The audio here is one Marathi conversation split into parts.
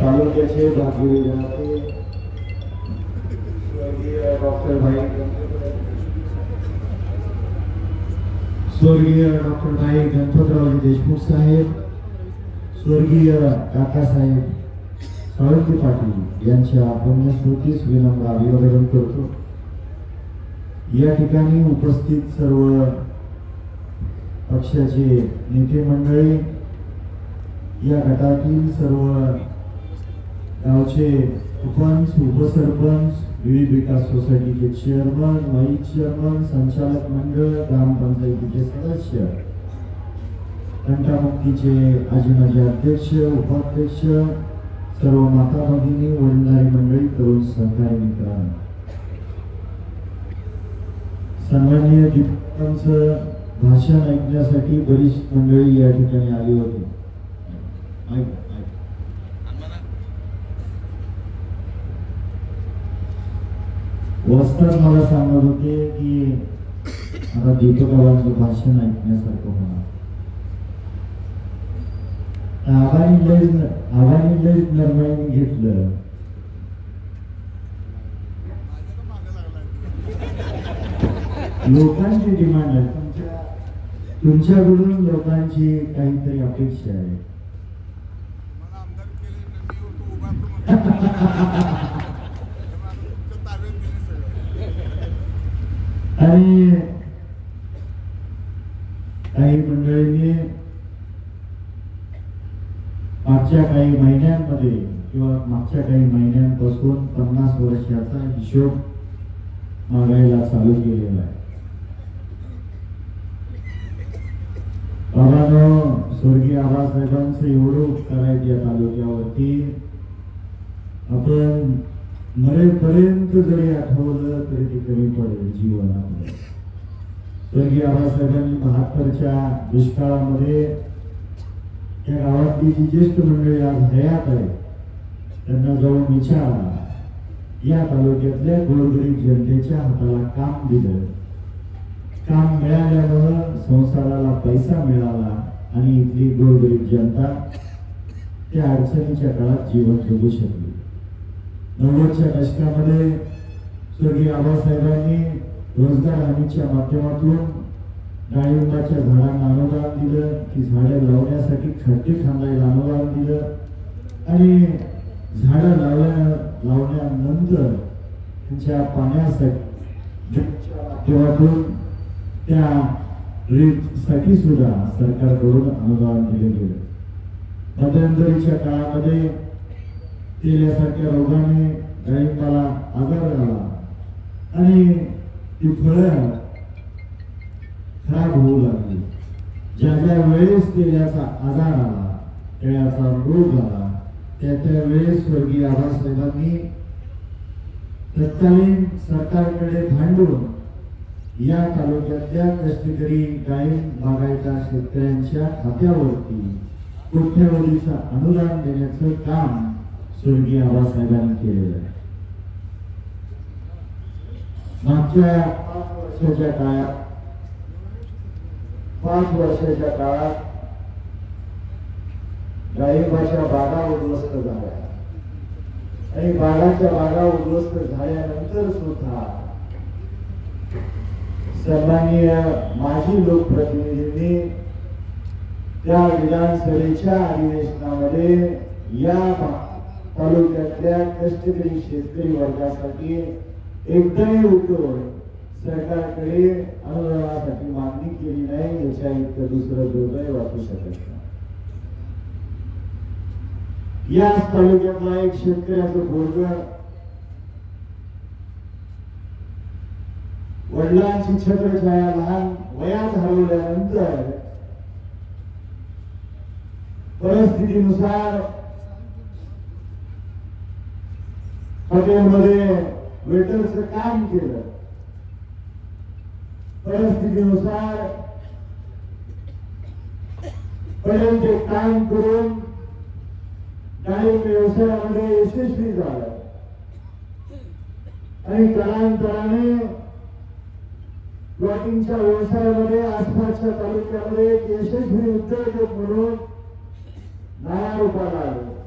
तालुक्याचे भाग्यविधाते जाते डॉक्टर भाई. स्वर्गीय डॉक्टर भाई गणपतरावजी देशमुख साहेब. स्वर्गीय काकासाहेब साळुंके पाटील यांच्या पुण्यस्मृतीस विनम्र अभिवादन करतो. या ठिकाणी उपस्थित सर्व पक्षाचे नेते मंडळी या गटातील सर्व गावचे उपंच उपसरपंच विविध विकास सोसायटीचे चेअरमन वाईस चेअरमन संचालक मंडळ ग्रामपंचायतीचे सदस्य. घंटामुक्तीचे आजी माजी अध्यक्ष उपाध्यक्ष सर्व माता भगिनी वडीलधारी मंडळी तरुण सहकारी मित्रांनो. सन्माननीय दीपकांचं भाषण ऐकण्यासाठी बरीच मंडळी या ठिकाणी आली होती. ऐका ऐक. वस्ताद मला सांगत होते की आता दीपकाबांचं भाषण ऐकण्यासारखं होणार. आबानी लय आबानी लय नरमाईने घेतलं. लोकांची डिमांड आहे. तुमच्या तुमच्याकडून लोकांची काहीतरी अपेक्षा आहे मला आमदार केले मी होतो उभा तो म्हणतो. तुमच्या ताब्यात दिली सगळं. आणि काही मंडळींनी मागच्या काही महिन्यांमध्ये किंवा मागच्या काही महिन्यांपासून पन्नास वर्षाचा हिशोब मागायला चालू केलेला आहे. बाबांनो स्वर्गीय आबासाहेबांचं एवढं उपकार आहे या तालुक्यावरती. आपण मरेपर्यंत जरी आठवलं तरी ते कमी पडेल जीवनामध्ये. स्वर्गीय आबासाहेबांनी बहात्तरच्या दुष्काळामध्ये त्या गावातली जी ज्येष्ठ मंडळी आज हयात आहे त्यांना जाऊन विचारला या तालुक्यातल्या गोरगरीब जनतेच्या हाताला काम दिलं. काम मिळाल्यामुळं संसाराला पैसा मिळाला आणि इथली गोरगरीब जनता त्या अडचणीच्या काळात जीवन जगू शकली. नव्वदच्या दशकामध्ये स्वर्गीय आबासाहेबांनी रोजगार हमीच्या माध्यमातून डाळिंबाच्या झाडांना अनुदान दिलं ती झाडं लावण्यासाठी खड्डे खांदायला अनुदान दिलं. आणि झाडं लावल्या लावल्यानंतर त्यांच्या पाण्यासाठी माध्यमातून त्या ड्रीपसाठी सुद्धा सरकारकडून अनुदान दिले गेले. मध्यंतरीच्या काळामध्ये तेल्यासारख्या रोगाने डाळिंबाला आजार झाला. आणि ती फळं खराब होऊ लागली. ज्या ज्या वेळेस तेल्याचा आजार आला तेल्याचा रोग आला त्या त्या वेळेस स्वर्गीय आबासाहेबांनी तत्कालीन सरकारकडे भांडून या तालुक्यातल्या कष्टकरी गायन बागायता शेतकऱ्यांच्या खात्यावरती कोट्यवधीचं अनुदान देण्याचं काम स्वर्गीय आबासाहेबांनी केलेलं आहे. मागच्या पाच वर्षाच्या काळात पाच वर्षाच्या काळात बागा उद्ध्वस्त झाल्या. आणि बागाच्या बागा उद्ध्वस्त झाल्यानंतर सुद्धा सन्माननीय माजी लोकप्रतिनिधींनी त्या विधानसभेच्या अधिवेशनामध्ये या तालुक्यातल्या कष्टकरी शेतकरी वर्गासाठी एकदाही उठून सरकारकडे अनुदानासाठी मागणी केली नाही याच्या इतकं दुसरं दुर्दैव वाटू शकत नाही. याच तालुक्यातला एक शेतकऱ्याचं पोरग वडिलांची छत्रछाया लहान वयात हरवल्यानंतर परिस्थितीनुसार हॉटेलमध्ये वेटरचं काम केलं. परिस्थितीनुसार पर्यंत काम करून डाळिंब व्यवसायामध्ये यशस्वी झालं. आणि कालांतराने प्लॉटिंगच्या व्यवसायामध्ये आसपासच्या तालुक्यामध्ये एक यशस्वी उद्योजक म्हणून नावारूपाला आले.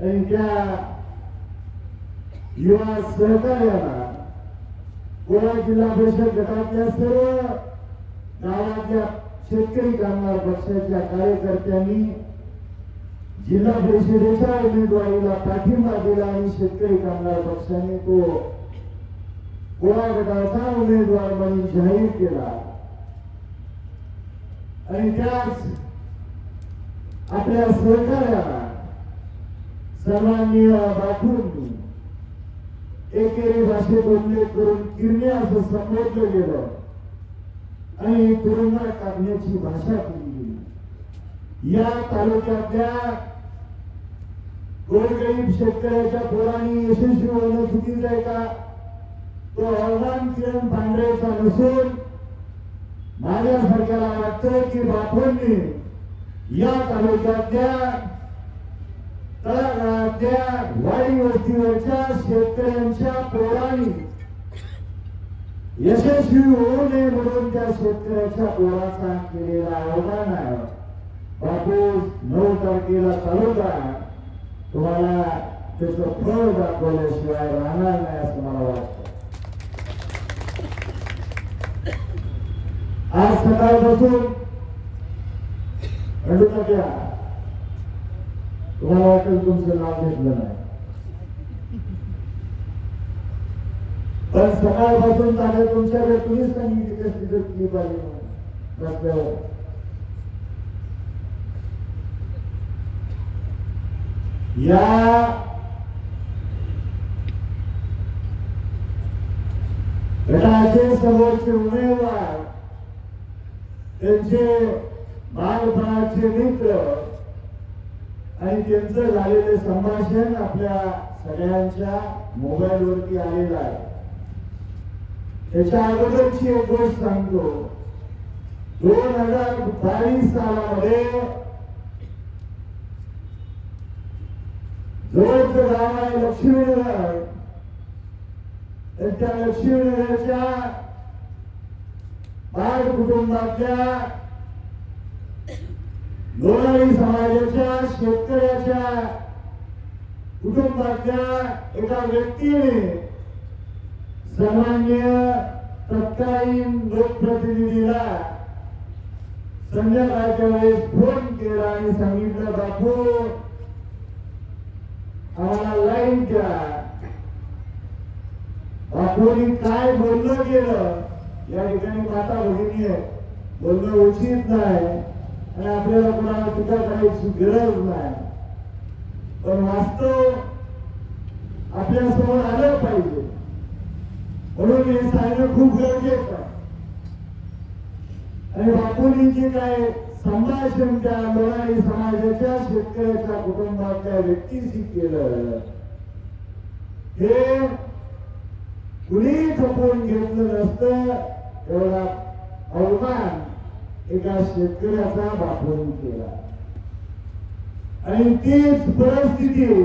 आणि त्या युवा सहकार्याला गोवा जिल्हा परिषद गटातल्या सर्व गावातल्या शेतकरी कामगार पक्षाच्या कार्यकर्त्यांनी जिल्हा परिषदेच्या उमेदवारीला पाठिंबा दिला आणि शेतकरी कामगार पक्षाने तो गोवा गटाचा उमेदवार म्हणून जाहीर केला. आणि त्याच आपल्या सहकार्याला सर्वांनी पाठवून एकेरी भाषेत उल्लेख करून किरणे असं संबोधलं गेलं. आणि तुरुंगात काढण्याची भाषा केली गेली. या तालुक्यातल्या गोरगरीब शेतकऱ्याच्या पोरांनी यशस्वी होणं चुकीचं आहे का? तो अवमान किरण पांढरेचा नसून माझ्यासारख्याला वाटतं की बापूंनी या तालुक्यातल्या तर त्या वाडी वस्तीवरच्या शेतकऱ्यांच्या पोरांनी यशस्वी होऊ नये म्हणून त्या शेतकऱ्याच्या पोराचा केलेला आव्हान आहे. बापूस नऊ तारखेला तालुका तुम्हाला त्याचं फळ दाखवल्याशिवाय राहणार नाही असं मला वाटतं. आज सकाळपासून घडू नका तुम्हाला वाटेल तुमचं नाव घेतलं नाही पण सकाळपासून चालेल तुमच्याकडे तुम्हीच सांगितली कसली तर केली पाहिजे म्हणून रस्त्यावर या गटाचे समोरचे उमेदवार त्यांचे बालपणाचे मित्र आणि त्यांचं झालेलं संभाषण आपल्या सगळ्यांच्या मोबाईल वरती आलेलं आहे. त्याच्या अगोदरची एक गोष्ट सांगतो. दोन हजार बावीस सालामध्ये जवळचं गाव आहे लक्ष्मीनगर. तर त्या लक्ष्मीनगरच्या बाळ कुटुंबातल्या लोणारी समाजाच्या शेतकऱ्याच्या कुटुंबातल्या एका व्यक्तीने सामान्य तत्कालीन लोकप्रतिनिधीला संध्याकाळच्या वेळेस फोन केला आणि सांगितलं बापू आम्हाला लाईन द्या. बापूंनी काय बोललं गेलं या ठिकाणी माता भगिनी आहे बोलणं उचित नाही. आणि आपल्याला कोणाला टीका करायची गरज नाही. पण वास्तव आपल्यासमोर आलं पाहिजे. म्हणून हे सांगणं खूप गरजेचं आहे. आणि बापूंनी जे काय संभाषण त्या लोणारी समाजाच्या शेतकऱ्याच्या कुटुंबातल्या व्यक्तीशी केलं हे कुणी खपवून घेतलं नसतं एवढा अवमान. एका शेतकऱ्याचा बापून केला. आणि तीच परिस्थिती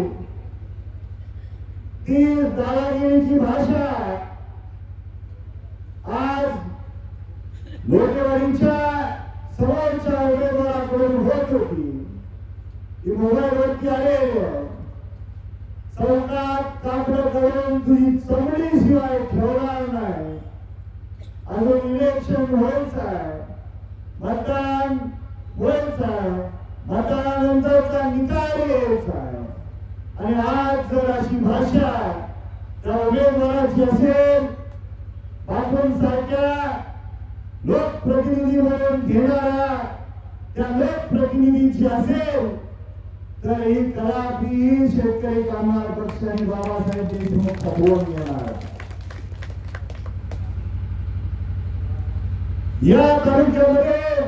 तीच दादागिरीची भाषा आज लोकवाडीच्या समोरच्या उमेदवाराकडून होत होती. ती मोबाईलवरती आले. आहे कापड करून तुझी चमडी शिवाय ठेवणार नाही. अजून इलेक्शन व्हायचं आहे. मतदान व्हायचं आहे. मतदानानंतरचा निकाल यायचा आणि आज जर अशी भाषा त्या उमेदवाराची असेल बापूंसारख्या लोकप्रतिनिधी म्हणून घेणारा त्या लोकप्रतिनिधीची असेल तर ही कदापि शेतकरी कामगार पक्षाने बाबासाहेब देशमुख खपवून येणार या तालुक्यामध्ये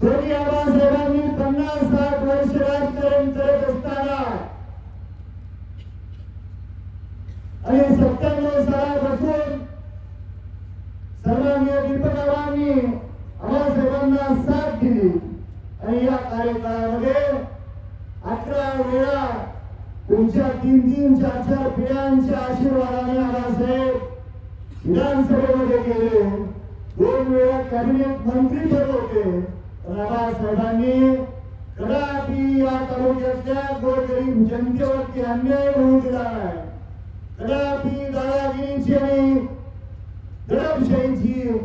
स्वर्गीय बाबासाहेबांनी पन्नास साठ वर्ष राजकारण करत असताना आणि सत्त्याण्णव सालापासून सर्वांनी दीपकावांनी आबासाहेबांना साथ दिली. आणि या कार्यकाळामध्ये अकरा वेळा तुमच्या तीन तीन चार चार पिढ्यांच्या आशीर्वादाने आबासाहेब विधानसभेमध्ये गेले. दोन वेळा कॅबिनेट मंत्री पण होते. पण कदापि या तालुक्यातल्या गोरगरीब जनतेवरती अन्याय होऊ दिला नाही. कदापि दादागिरीची आणि दडपशाहीची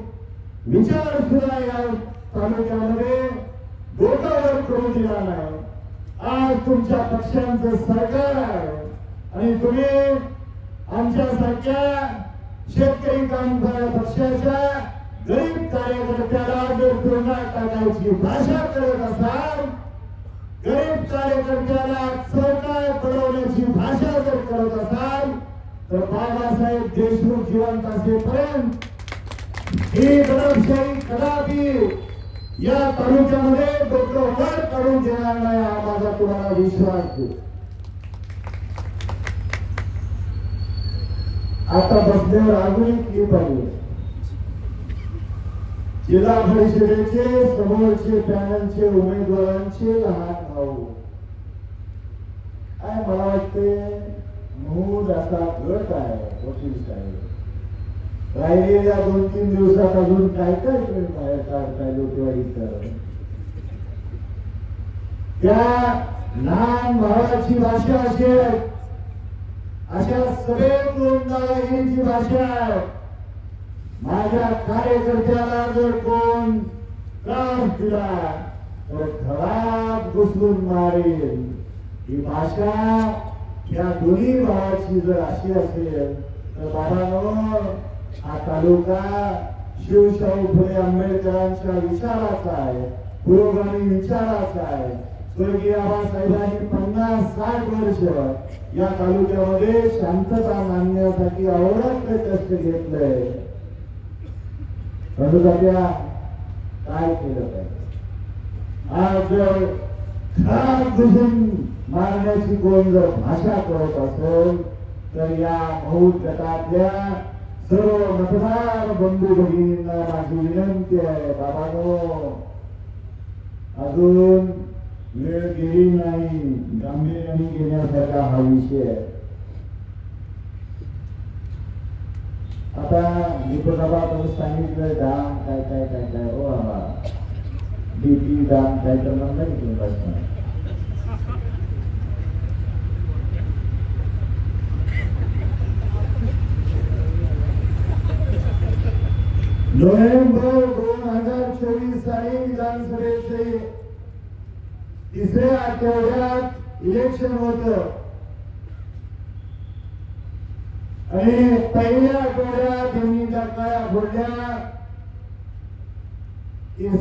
विचार सुद्धा या तालुक्यामध्ये डोक्यावर करू दिला नाही. आज तुमच्या पक्षांचं सरकार आहे. आणि तुम्ही आमच्यासारख्या शेतकरी कामगार पक्षाच्या गरीब कार्यकर्त्याला जर तुरुंगात टाकायची भाषा करत असाल गरीब कार्यकर्त्याला सरकार पडवण्याची भाषा जर करत असाल तर बाबासाहेब देशमुख जिवंत असेपर्यंत ही दडपशाही कदापि या तालुक्यामध्ये डोकं वर काढून देणार नाही हा माझा तुम्हाला विश्वास आता बसल्यावर अजून एक क्लिप आहे जिल्हा परिषदेचे समोरचे पॅनलचे उमेदवारांचे लहान भाऊ. काय मला वाटते मूळ असा गट आहे वकील साहेब. राहिलेल्या दोन तीन दिवसात अजून काय काय वेळ बाहेर काढताय त्या लहान भावाची भाषा असेल अशा सगळे दादागिरीची भाषा आहे माझ्या कार्यकर्त्याला जर कोण त्रास दिला तर घरात घुसवून मारेल. ही भाषा या दोन्ही भावाची जर अशी असेल तर बाबांनो हा तालुका शिवशाहू फुले आंबेडकरांच्या विचाराचा आहे पुरोगामी विचाराचा आहे. स्वर्गीय साहेबांनी पन्नास साठ वर्ष या तालुक्यामध्ये शांतता मानण्यासाठी अहोरात्र कष्ट घेतलंय तालुक्याच्या काय केलं पाहिजे? आज जर खराब घुसून मारण्याची कोण जर भाषा करत असेल तर या मौत गटातल्या सर्व मतदार बंधू भगिनींना माझी विनंती आहे बाबानो अजून वेळ गेली नाही. गांभीर्याने घेण्यासारखा हा विषय आहे. आता मी तो बाबा तुम्ही सांगितलं दाम काय काय काय काय हो बाबा. डीपी दाम काय तर म्हणलं की तुम्ही प्रश्न नोव्हेंबर दोन हजार चोवीस साली विधानसभेचे तिसऱ्या आठवड्यात इलेक्शन होतं. आणि पहिल्या आठवड्यात दोन्ही त्या काळ्या फोडल्या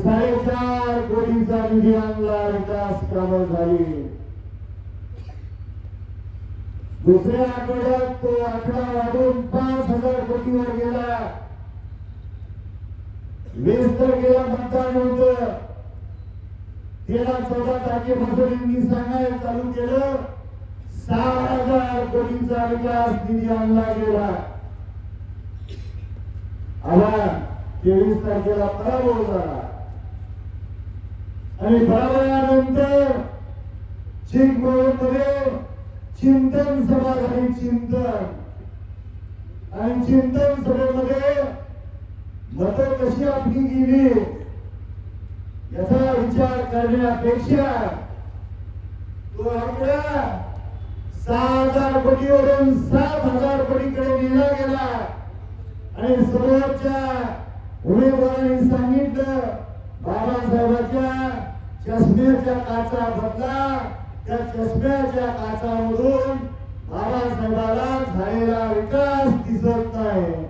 साडेचार कोटीचा निधी आणला विकास कामं झाली. दुसऱ्या आठवड्यात तो आकडा वाढून पाच हजार कोटीवर गेला. वीस तर गेला मतदान होत तेरा चौदा टाके तारखेपासून मी सांगायला चालू केलं. सहा हजार कोटींचा विकास निधी आणला गेला. आला तेवीस तारखेला पराभव झाला. आणि पराभवानंतर चिंचवडमध्ये चिंतन सभा झाली चिंतन. आणि चिंतन सभेमध्ये मत कशी आपली गेली? याचा विचार करण्यापेक्षा तो आपल्या सहा हजार कोटीवरून सात हजार कोटीकडे नेला गेला. आणि सर्वच्या उमेदवारांनी सांगितलं बाबासाहेबांच्या चष्म्याच्या काचा बदला त्या चष्म्याच्या काचामधून बाबासाहेबाला झालेला विकास दिसत नाही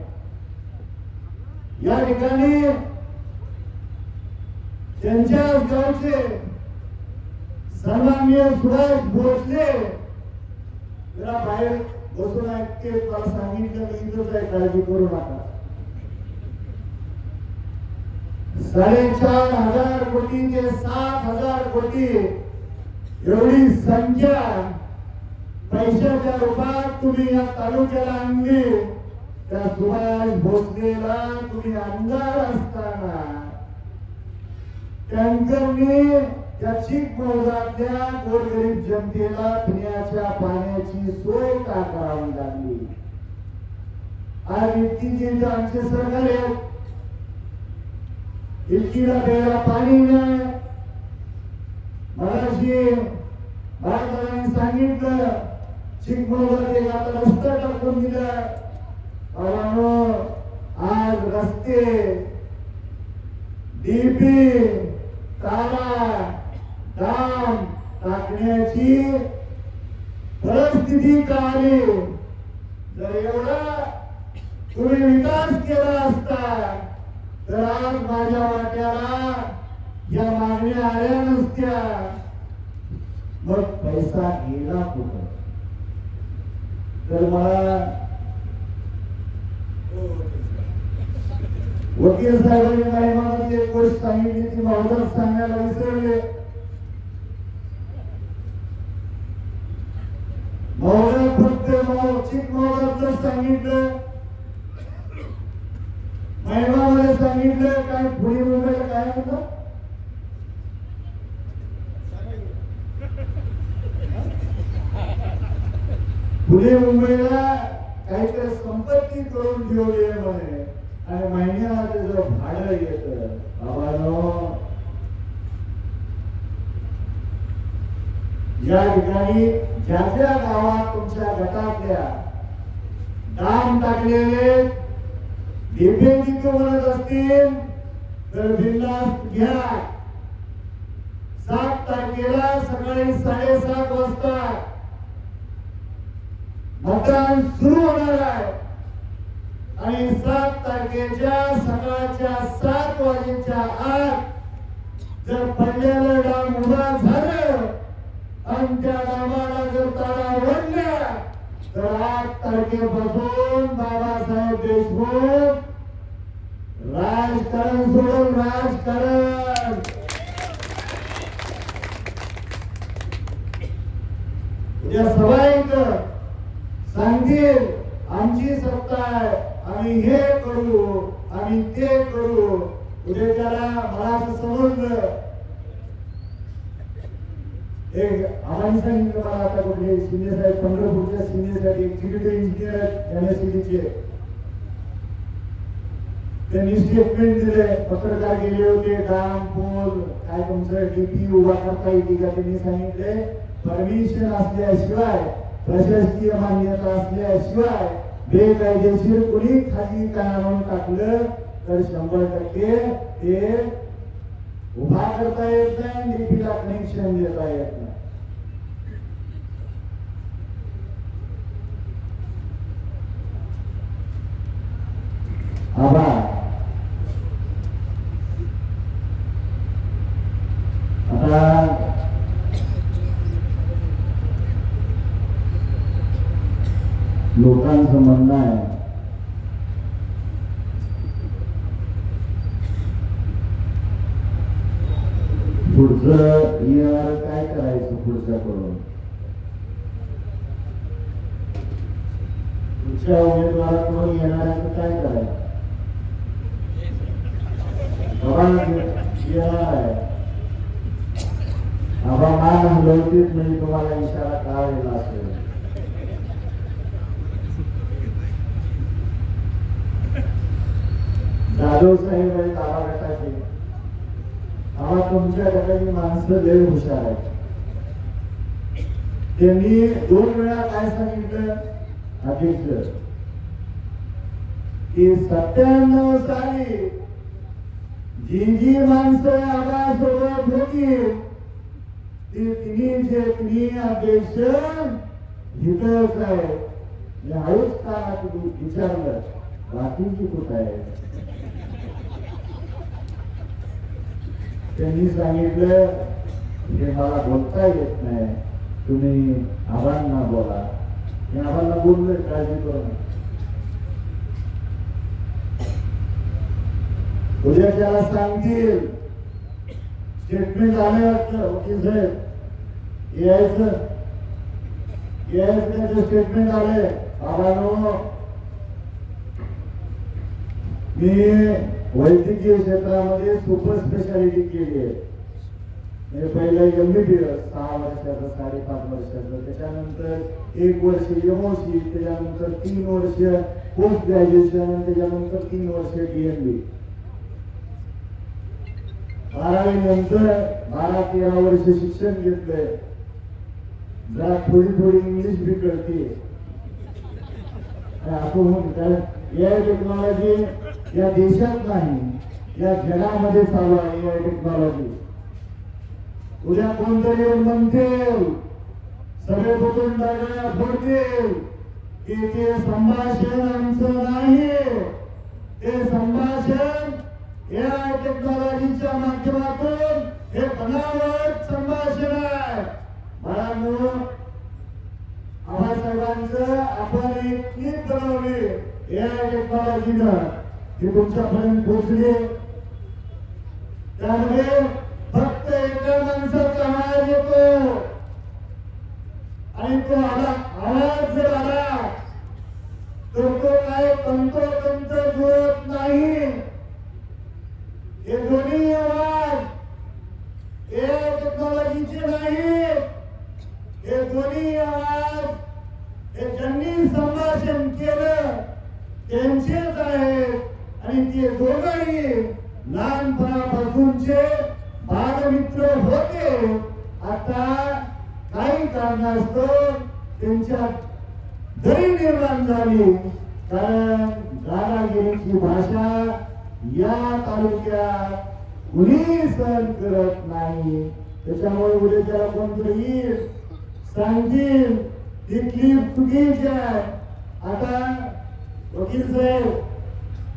या ठिकाणी त्यांच्याच गावचे सन्मान्य सुभाष भोसले जरा बाहेर बसून ऐकते मला सांगितलं मी इथंच आहे काळजी करू नका. साडेचार हजार कोटी ते सात हजार कोटी एवढी संख्या पैशाच्या रूपात तुम्ही या तालुक्याला आणली. त्या सुभाष भोसलेला तुम्ही आमदार असताना. टँकरने त्याची चिक गोरगरीब जनतेला पिण्याच्या पाण्याची सोय का करावी लागली? आज इतकी आमचे सरकार आहेत. इतकीला प्यायला पाणी नाही. मगाशी बाळासाहेबांनी सांगितलं चिकमोहर एक आता रस्ता टाकून दिला. अहो, आज रस्ते डीपी तारा डाम टाकण्याची परिस्थिती का आली जर एवढा तुम्ही विकास केला असता तर आज माझ्या वाट्याला या मागण्या आल्या नसत्या. मग पैसा गेला कुठं? तर मला वकील साहेबांनी काही मला ती एक गोष्ट सांगितली ती महोदय सांगायला विसरले. महोदय फक्त चिक महोदयच सांगितलं. महिमामध्ये सांगितलं काय पुणे मुंबईला काय म्हणतात पुणे मुंबईला काहीतरी संपत्ती करून ठेवली आहे म्हणे. आणि महिन्याला त्याचं भाडं येतं बाबानो या ठिकाणी ज्या ज्या गावात तुमच्या गटातल्या दाम टाकलेले डिपेंडिंग म्हणत असतील तर बिंदास घ्या. सात तारखेला सकाळी साडेसात वाजता मतदान सुरू होणार आहे. आणि सात तारखेच्या सकाळच्या सात वाजेच्या आत जर पहिल्याला डाम उभा झालं आमच्या त्या जर तारा ओढल्या तर आठ तारखेपासून बाबासाहेब देशमुख राजकारण सोडून राजकारण. उद्या सभा सांगतील आमची सत्ता आहे आम्ही हे करू आम्ही ते करू. उद्या त्याला मला असं समजलं. एक आम्हाला सांगितलं मला आता कुठले सिनियर साहेब पंढरपूरच्या सिनियर साहेब एक्झिक्युटिव्ह इंजिनियर आहेत एम एस एमएससीबीचे त्यांनी स्टेटमेंट दिले पत्रकार गेले होते डाम पूल काय तुमचं डीपी उभा करता येते का त्यांनी सांगितले परमिशन असल्याशिवाय प्रशासकीय मान्यता असल्याशिवाय बेकायदेशीर कोणी खाजगी कानावून टाकलं तर शंभर टक्के ते उभा करता येत नाही डीपीला कनेक्शन देता येत नाही आभार. आता लोकांचं म्हणणं आहे पुढचं येणार काय करायचं पुढच्या करून पुढच्या उमेदवाराकडून येणाऱ्याचं काय करायचं बाबा येणार आहे हवामान मान हलवतीच म्हणजे तुम्हाला इशारा कळालेला असेल. जाधव साहेब आहेत आम्हा गटाचे. आम्हा तुमच्या गटाची माणसं लय हुशार आहेत. त्यांनी दोन वेळा काय सांगितलं? अध्यक्ष. की सत्त्याण्णव साली जी जी माणसं आम्हा सोबत होती ती तिन्हीचे तिन्ही अध्यक्ष हितच आहे मी हळूच का तुम्ही विचारलं बाकीची कुठं आहे? त्यांनी सांगितलं हे मला बोलता येत नाही. तुम्ही आव्हांना बोला. मी आव्हांना बोललोय काळजी करू नका. उद्या त्याला सांगतील स्टेटमेंट आले वाटतं वकील साहेब. यायचं. यायचं त्याचे स्टेटमेंट आले आव्हानो मी वैद्यकीय क्षेत्रामध्ये सुपर स्पेशालिटी केली आहे. म्हणजे बी एस सहा वर्षाचं साडेपाच वर्षाचं. त्याच्यानंतर एक वर्ष एमओसी त्याच्यानंतर तीन वर्ष पोस्ट ग्रॅज्युएशन त्याच्यानंतर तीन वर्ष डीएमबी बारावी नंतर बारा तेरा वर्ष शिक्षण घेतलंय. जरा थोडी थोडी इंग्लिश बी कळते आपण होऊन कारण ए टेक्नॉलॉजी या देशात नाही या जगामध्ये चालू आहे ए टेक्नॉलॉजी उद्या कोणतरी येऊन म्हणतील सगळे बघून जागा फोडतील की ते संभाषण आमचं नाही ते संभाषण या टेक्नॉलॉजीच्या माध्यमातून हे बनावट संभाषण आहे. बाळांनो आबासाहेबांचं आपण एक क्लिप बनवली या टेक्नॉलॉजीनं. ती तुमच्यापर्यंत पोचली त्यामुळे फक्त एका माणसाचा आवाज येतो. आणि तो आला आवाज जर आला तर तो काय तंतोतंत जुळत नाही हे दोन्ही आवाज ए टेक्नॉलॉजीचे नाही हे दोन्ही आवाज हे ज्यांनी संभाषण केलं. त्यांचेच आहेत. आणि ते दोघंही लहानपणापासूनचे बालमित्र होते. आता काही कारणास्तव त्यांच्या दरी निर्माण झाली. कारण दादागिरीची भाषा या तालुक्यात कुणी सहन करत नाही. त्याच्यामुळे उद्या त्याला कोणतरी सांगतील ती क्लिप चुकीची आहे. आता वकील साहेब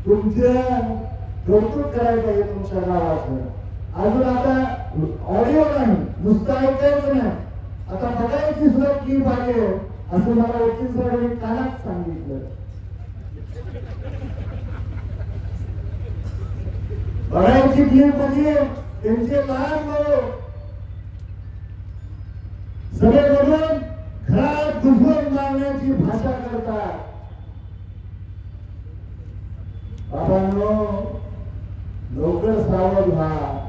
तुमचं कौतुक करायला पाहिजे तुमच्या गावाचं. अजून आता ऑडिओ नाही नुसतं ऐकायचं नाही. आता बघायची सुद्धा की पाहिजे असं मला वकील साहेबांनी कानात सांगितलं. बघायची क्लिप म्हणजे त्यांचे लहान भाऊ. सगळे बघून घरात घुसून मारण्याची भाषा करतात. बाबांनो लवकर सावध व्हा.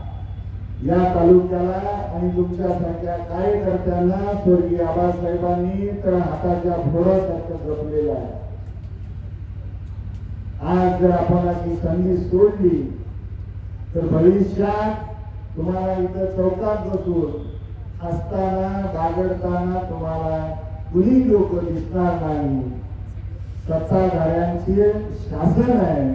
या तालुक्याला आणि तुमच्यासारख्या कार्यकर्त्यांना स्वर्गीय आबासाहेबांनी तर हाताच्या फोडासारखं जपलेलं आहे. आज जर आपण अशी संधी सोडली तर भविष्यात तुम्हाला इथं चौकात बसून असताना बागडताना तुम्हाला कुणी लोक दिसणार नाही. सत्ताधाऱ्यांचे शासन आहे.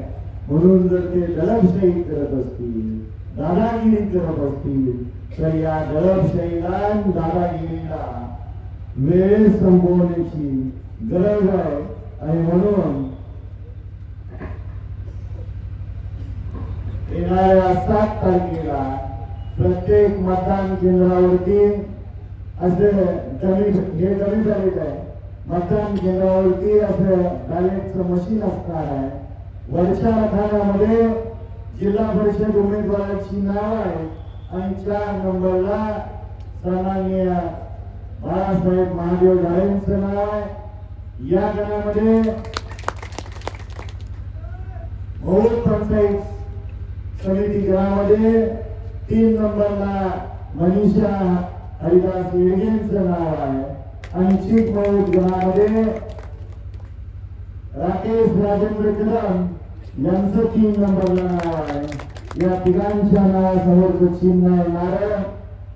म्हणून जर ते दडपशाही करत असतील दादागिरी करत असतील तर या दडपशाहीला दादागिरीला वेळ संपवण्याची गरज आहे. आणि म्हणून येणाऱ्या सात तारखेला प्रत्येक मतदान केंद्रावरती असे डमी हे डमी बॅलेट आहे मतदान केंद्रावरती असं बॅलेटचं मशीन असणार आहे. वरच्या रखान्यामध्ये जिल्हा परिषद उमेदवाराची नाव आहे आणि चार नंबरला सन्माननीय बाळासाहेब महादेव डाळेंचं नाव आहे. या गणामध्ये बहु पंचायत समिती गणामध्ये तीन नंबरला मनीषा हरिदास येळगेंचं नाव आहे. आणि चीफ मौत गणामध्ये राकेश राजेंद्र कदम यांचं तीन नंबरला नाव आहे. या तिघांच्या नावासमोरचं चिन्ह आहे नारळ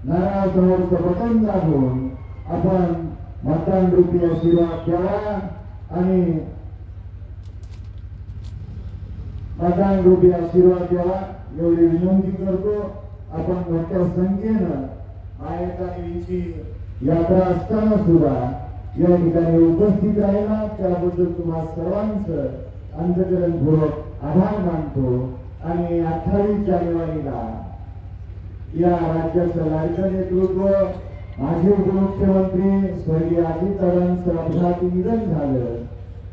नारळासमोरचं बटन दाबून आपण मतदान रुपी आशीर्वाद द्यावा आणि मतदान रुपी आशीर्वाद द्यावा एवढी विनंती करतो. आपण मोठ्या संख्येनं महाविकास यात्रा असताना सुद्धा या ठिकाणी उपस्थित राहिला. त्याबद्दल तुम्हा सर्वांचं अंतकरणपूर्वक आभार मानतो आणि अठ्ठावीस जानेवारीला या राज्याचं लाडकं नेतृत्व माजी उपमुख्यमंत्री स्वर्गीय अजितदादांचं अपघाती निधन झालं.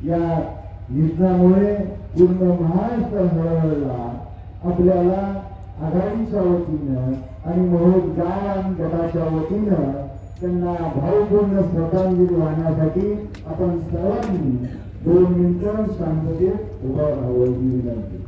या निधनामुळे पूर्ण महाराष्ट्र हळहळला. आपल्याला आघाडीच्या वतीनं आणि मोहोळ गाव आणि गटाच्या वतीनं त्यांना भावपूर्ण श्रद्धांजली वाहण्यासाठी आपण सर्वांनी दोन मिनिटं शांततेत उभा राहावं ही विनंती.